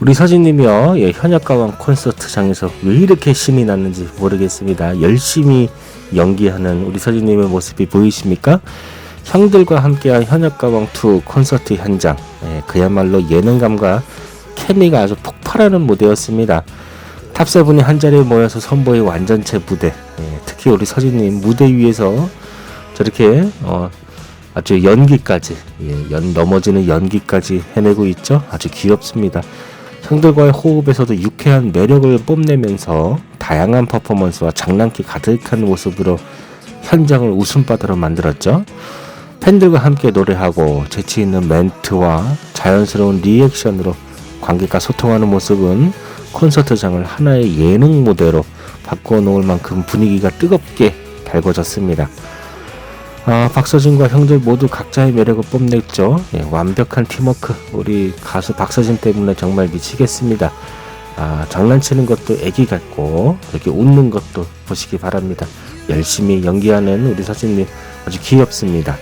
우리 서진님이요, 예, 현역가왕 콘서트장에서 왜 이렇게 신이 났는지 모르겠습니다. 열심히 연기하는 우리 서진님의 모습이 보이십니까? 형들과 함께한 현역가왕2 콘서트 현장, 예, 그야말로 예능감과 케미가 아주 폭발하는 무대였습니다. 탑세븐이 한자리에 모여서 선보인 완전체 무대, 예, 특히 우리 서진님 무대 위에서 저렇게 어, 아주 연기까지, 예, 연 넘어지는 연기까지 해내고 있죠. 아주 귀엽습니다. 형들과의 호흡에서도 유쾌한 매력을 뽐내면서 다양한 퍼포먼스와 장난기 가득한 모습으로 현장을 웃음바다로 만들었죠. 팬들과 함께 노래하고 재치 있는 멘트와 자연스러운 리액션으로 관객과 소통하는 모습은 콘서트장을 하나의 예능 무대로 바꿔 놓을 만큼 분위기가 뜨겁게 달궈졌습니다. 아, 박서진과 형들 모두 각자의 매력을 뽐냈죠. 예, 완벽한 팀워크. 우리 가수 박서진 때문에 정말 미치겠습니다. 아, 장난치는 것도 애기 같고, 이렇게 웃는 것도 보시기 바랍니다. 열심히 연기하는 우리 서진님 아주 귀엽습니다.